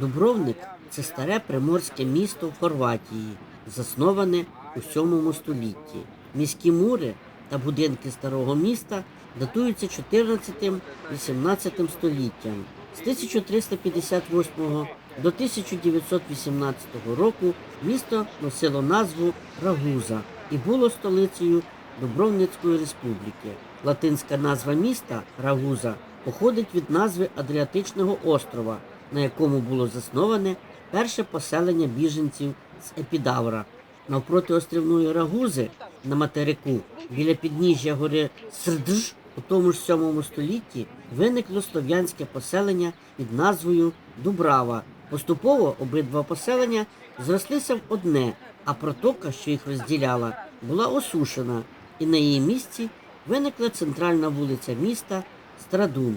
Дубровник це старе приморське місто в Хорватії, засноване у 7 столітті. Міські мури та будинки старого міста датуються 14-18 століттям. З 1358 до 1918 року місто носило назву Рагуза і було столицею Дубровницької республіки. Латинська назва міста Рагуза походить від назви Адріатичного острова, на якому було засноване перше поселення біженців з Епідавра. Навпроти острівної Рагузи на материку біля підніжжя гори Срдж у тому ж 7 столітті виникло слов'янське поселення під назвою Дубрава. Поступово обидва поселення зрослися в одне, а протока, що їх розділяла, була осушена, і на її місці виникла центральна вулиця міста Страдун.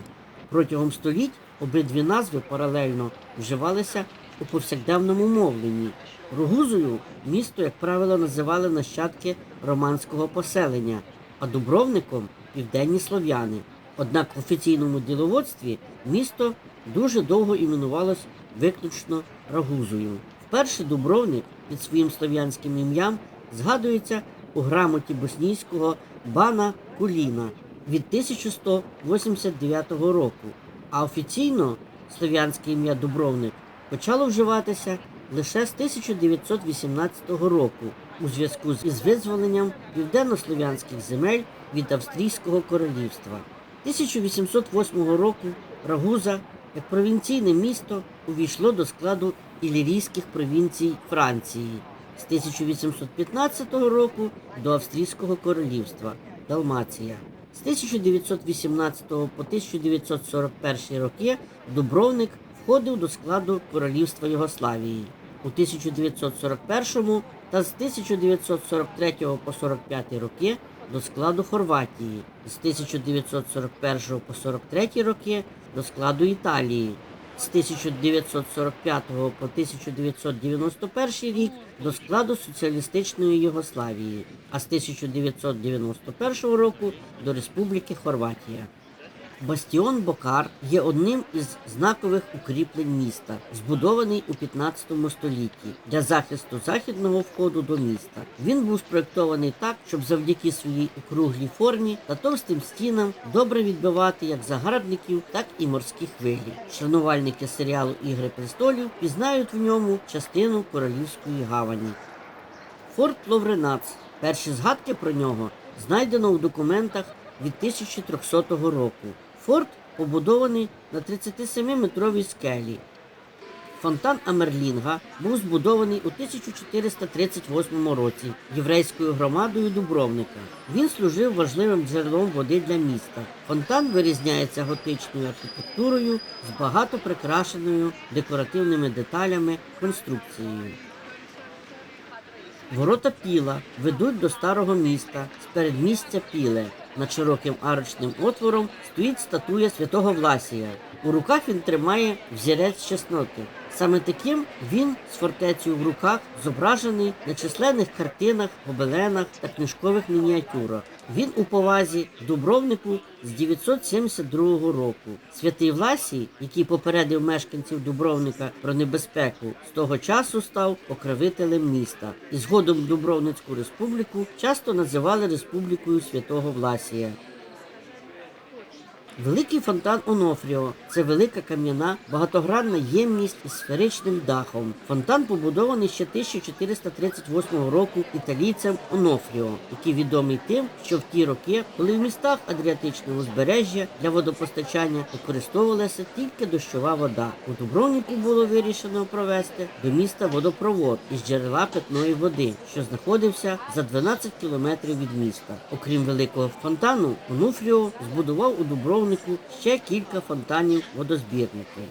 Протягом століть обидві назви паралельно вживалися у повсякденному мовленні. Ругузою місто, як правило, називали нащадки романського поселення, а Дубровником південні слов'яни. Однак в офіційному діловодстві місто дуже довго іменувалось виключно Рагузою. Вперше Дубровник під своїм слов'янським ім'ям згадується у грамоті боснійського бана Куліна від 1189 року, а офіційно слов'янське ім'я Дубровник почало вживатися лише з 1918 року у зв'язку з визволенням південнослов'янських земель від Австрійського королівства. 1808 року Рагуза як провінційне місто увійшло до складу ілірійських провінцій Франції з 1815 року до Австрійського королівства Далмація. З 1918 по 1941 роки Дубровник входив до складу Королівства Йогославії. У 1941 та з 1943 по 45 роки до складу Хорватії, з 1941 по 43 роки до складу Італії, з 1945 по 1991 рік до складу соціалістичної Югославії, а з 1991 року до Республіки Хорватія. Бастіон Бокар є одним із знакових укріплень міста, збудований у 15 столітті для захисту західного входу до міста. Він був спроєктований так, щоб завдяки своїй округлій формі та товстим стінам добре відбивати як загарбників, так і морські хвилі. Шанувальники серіалу Ігри престолів пізнають в ньому частину королівської гавані. Форт Ловренац. Перші згадки про нього знайдено у документах від 1300 року. Форт побудований на 37-метровій скелі. Фонтан Амерлінга був збудований у 1438 році єврейською громадою Дубровника. Він служив важливим джерелом води для міста. Фонтан вирізняється готичною архітектурою з багато прикрашеною декоративними деталями конструкцією. Ворота Піла ведуть до старого міста з передмістя Піле. Над широким арочним отвором стоїть статуя святого Власія. У руках він тримає взірець чесноти. Саме таким він з фортецею в руках зображений на численних картинах, гобеленах та книжкових мініатюрах. Він у повазі Дубровнику з 972 року. Святий Власій, який попередив мешканців Дубровника про небезпеку, з того часу став покровителем міста. І згодом Дубровницьку республіку часто називали Республікою Святого Власія. Великий фонтан Онофріо це велика кам'яна багатогранна ємність із сферичним дахом. Фонтан побудований ще 1438 року італійцем Онофріо, який відомий тим, що в ті роки, коли в містах Адріатичного узбережжя для водопостачання використовувалася тільки дощова вода. У Дубровнику було вирішено провести до міста водопровод із джерела питної води, що знаходився за 12 кілометрів від міста. Окрім великого фонтану, Онуфріо збудував у Дубровнику ще кілька фонтанів водозбірників.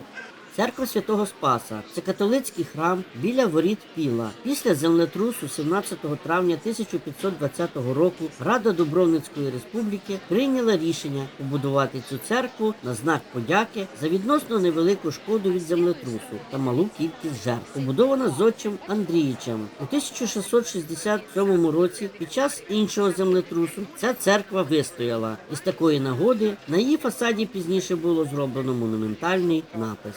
Церква Святого Спаса це католицький храм біля воріт Піла. Після землетрусу 17 травня 1520 року Рада Дубровницької республіки прийняла рішення побудувати цю церкву на знак подяки за відносно невелику шкоду від землетрусу та малу кількість жертв. Побудована зодчим Андріїчем у 1667 році. Під час іншого землетрусу ця церква вистояла, і з такої нагоди на її фасаді пізніше було зроблено монументальний напис.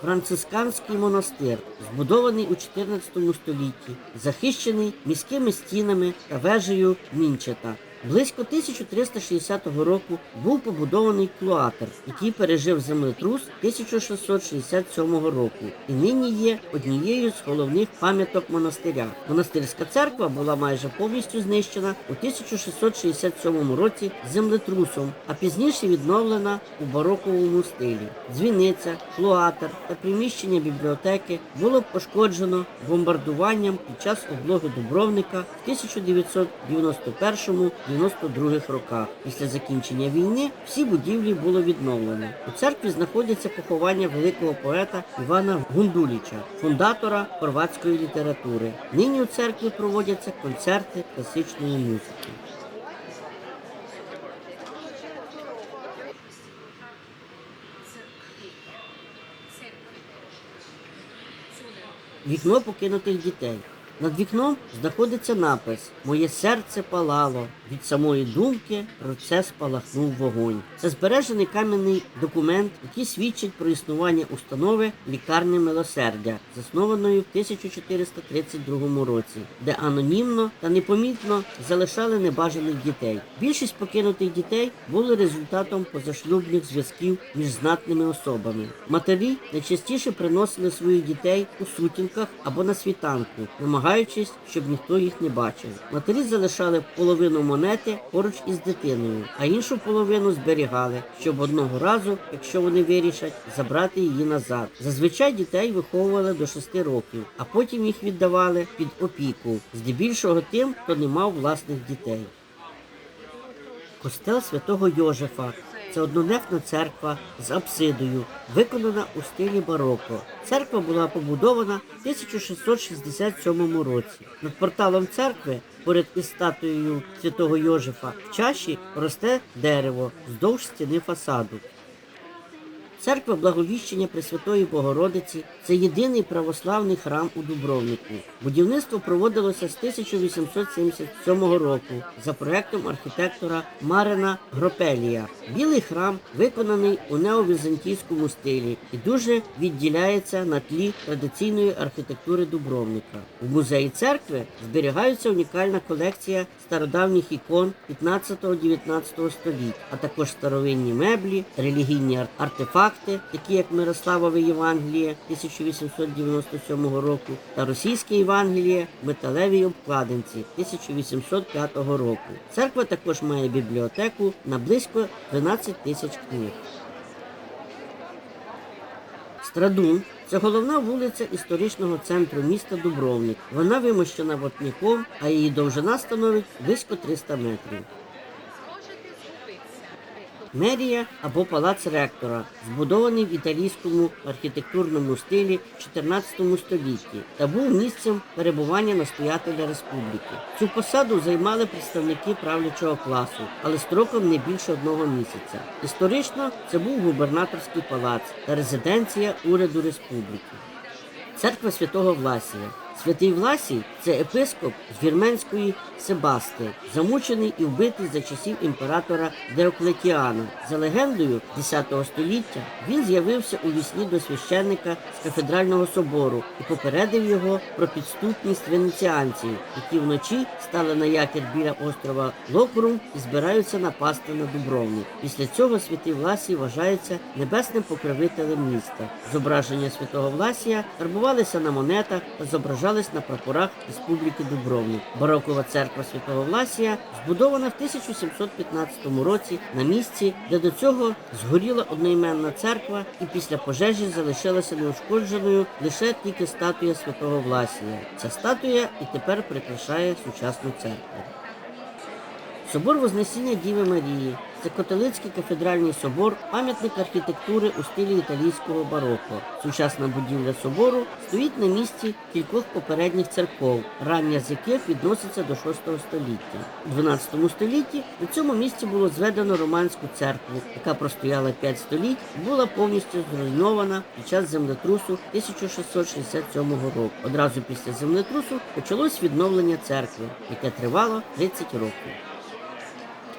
Францисканський монастир, збудований у 14 столітті, захищений міськими стінами та вежею Мінчета. Близько 1360 року був побудований клуатер, який пережив землетрус 1667 року і нині є однією з головних пам'яток монастиря. Монастирська церква була майже повністю знищена у 1667 році землетрусом, а пізніше відновлена у бароковому стилі. Дзвіниця, клуатер та приміщення бібліотеки було пошкоджено бомбардуванням під час облоги Дубровника в 1991 92 роках. Після закінчення війни всі будівлі було відновлено. У церкві знаходяться поховання великого поета Івана Гундуліча, фундатора хорватської літератури. Нині у церкві проводяться концерти класичної музики. Вікно покинутих дітей. Над вікном знаходиться напис Моє серце палало. Від самої думки про це спалахнув вогонь. Це збережений кам'яний документ, який свідчить про існування установи лікарні милосердя, заснованої в 1432 році, де анонімно та непомітно залишали небажаних дітей. Більшість покинутих дітей були результатом позашлюбних зв'язків між знатними особами. Матері найчастіше приносили своїх дітей у сутінках або на світанку, намагаючись, щоб ніхто їх не бачив. Матері залишали половину монети поруч із дитиною, а іншу половину зберігали, щоб одного разу, якщо вони вирішать, забрати її назад. Зазвичай дітей виховували до 6 років, а потім їх віддавали під опіку, здебільшого тим, хто не мав власних дітей. Костел святого Йожефа це однонефна церква з апсидою, виконана у стилі бароко. Церква була побудована в 1667 році. Над порталом церкви, поряд із статуєю святого Йожефа, в чаші росте дерево вздовж стіни фасаду. Церква Благовіщення Пресвятої Богородиці це єдиний православний храм у Дубровнику. Будівництво проводилося з 1877 року за проектом архітектора Марина Гропелія. Білий храм виконаний у неовізантійському стилі і дуже відділяється на тлі традиційної архітектури Дубровника. У музеї церкви зберігається унікальна колекція стародавніх ікон 15-19 століть, а також старовинні меблі, релігійні ар- артефакти, такі як Мирославове Євангеліє 1897 року та російське Євангеліє металевій обкладинці 1805 року. Церква також має бібліотеку на близько 12 тисяч книг. Страдун це головна вулиця історичного центру міста Дубровник. Вона вимощена вапняком, а її довжина становить близько 300 метрів. Мерія або палац ректора, збудований в італійському архітектурному стилі в 14 столітті та був місцем перебування настоятеля республіки. Цю посаду займали представники правлячого класу, але строком не більше одного місяця. Історично це був губернаторський палац та резиденція уряду республіки. Церква святого Власія. Святий Власій це епископ з вірменської Себасти, замучений і вбитий за часів імператора Деоклетіана. За легендою 10 століття він з'явився у вісні до священника з кафедрального собору і попередив його про підступність венеціанців, які вночі стали на якір біля острова Локрум і збираються напасти на Дубровник. Після цього святий Власій вважається небесним покровителем міста. Зображення святого Власія карбувалися на монетах та зображались на прапорах Республіки Дубровник. Барокова церква святого Власія збудована в 1715 році на місці, де до цього згоріла одноіменна церква, і після пожежі залишилася неушкодженою лише тільки статуя святого Власія. Ця статуя і тепер прикрашає сучасну церкву. Собор Вознесіння Діви Марії це католицький кафедральний собор, пам'ятник архітектури у стилі італійського бароко. Сучасна будівля собору стоїть на місці кількох попередніх церков, рання з яких відноситься до 6 століття. У 12 столітті на цьому місці було зведено романську церкву, яка простояла 5 століть була повністю зруйнована під час землетрусу 1667 року. Одразу після землетрусу почалось відновлення церкви, яке тривало 30 років.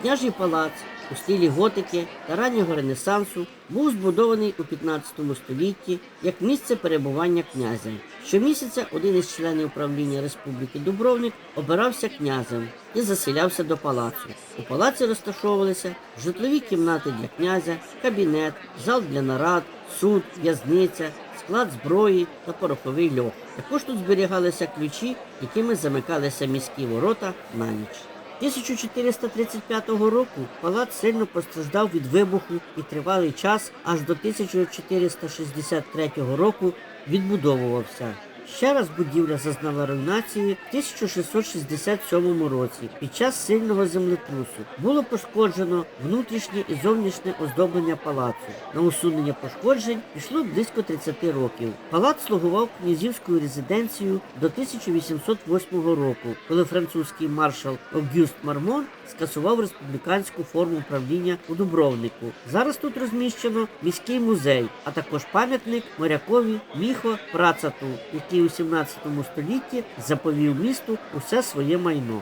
Княжий палац у стилі готики та раннього ренесансу був збудований у 15 столітті як місце перебування князя. Щомісяця один із членів правління Республіки Дубровник обирався князем і заселявся до палацу. У палаці розташовувалися житлові кімнати для князя, кабінет, зал для нарад, суд, в'язниця, склад зброї та пороховий льох. Також тут зберігалися ключі, якими замикалися міські ворота на ніч. 1435 року палац сильно постраждав від вибуху і тривалий час аж до 1463 року відбудовувався. Ще раз будівля зазнала руйнації в 1667 році під час сильного землетрусу. Було пошкоджено внутрішнє і зовнішнє оздоблення палацу. На усунення пошкоджень пішло близько 30 років. Палац слугував князівською резиденцією до 1808 року, коли французький маршал Огюст Мармон скасував республіканську форму правління у Дубровнику. Зараз тут розміщено міський музей, а також пам'ятник морякові Міхо Працату, який у 17 столітті заповів місту усе своє майно.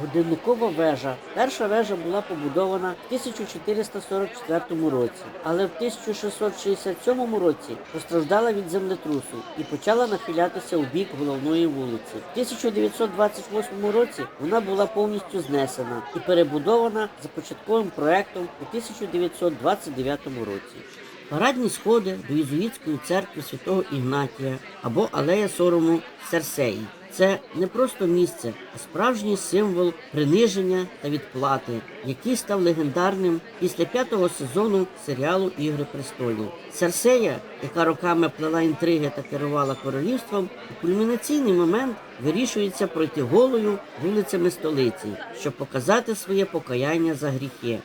Годинникова вежа. Перша вежа була побудована в 1444 році, але в 1667 році постраждала від землетрусу і почала нахилятися у бік головної вулиці. В 1928 році вона була повністю знесена і перебудована за початковим проектом у 1929 році. Парадні сходи до єзуїтської церкви святого Ігнатія або Алея сорому Серсеї. Це не просто місце, а справжній символ приниження та відплати, який став легендарним після п'ятого сезону серіалу Ігри престолів. Серсея, яка роками плела інтриги та керувала королівством, у кульмінаційний момент вирішується пройти голою вулицями столиці, щоб показати своє покаяння за гріхи.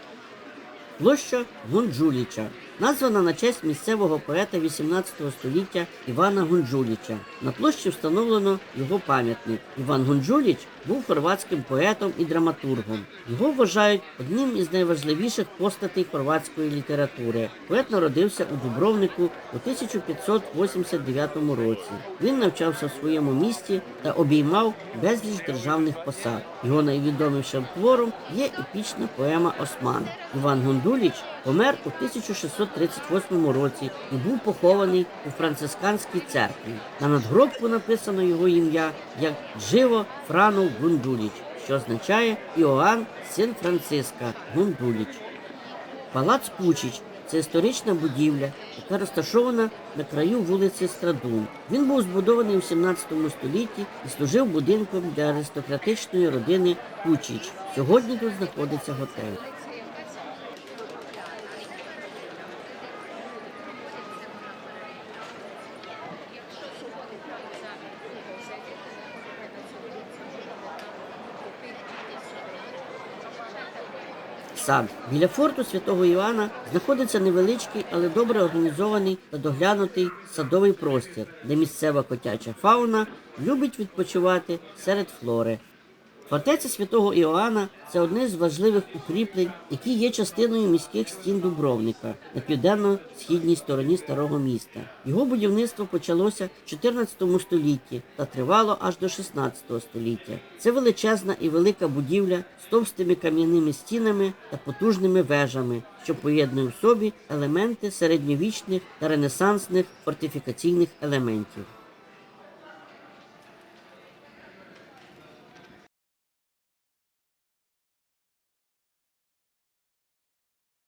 Площа Гунджуліча, названа на честь місцевого поета 18 століття Івана Гунджуліча. На площі встановлено його пам'ятник. Іван Гунджуліч був хорватським поетом і драматургом. Його вважають одним із найважливіших постатей хорватської літератури. Поет народився у Дубровнику у 1589 році. Він навчався в своєму місті та обіймав безліч державних посад. Його найвідомішим твором є епічна поема Осман. Іван Гундуліч помер у 1638 році і був похований у францисканській церкві. На надгробку написано його ім'я як Дживо Франов Гундуліч, що означає Іоанн, син Франциска Гундуліч. Палац Кучич це історична будівля, яка розташована на краю вулиці Страдун. Він був збудований у 17 столітті і служив будинком для аристократичної родини Кучич. Сьогодні тут знаходиться готель. Сад біля форту святого Івана знаходиться невеличкий, але добре організований та доглянутий садовий простір, де місцева котяча фауна любить відпочивати серед флори. Фортеця святого Іоанна це одне з важливих укріплень, які є частиною міських стін Дубровника на південно-східній стороні старого міста. Його будівництво почалося в 14 столітті та тривало аж до 16 століття. Це величезна і велика будівля з товстими кам'яними стінами та потужними вежами, що поєднує в собі елементи середньовічних та ренесансних фортифікаційних елементів.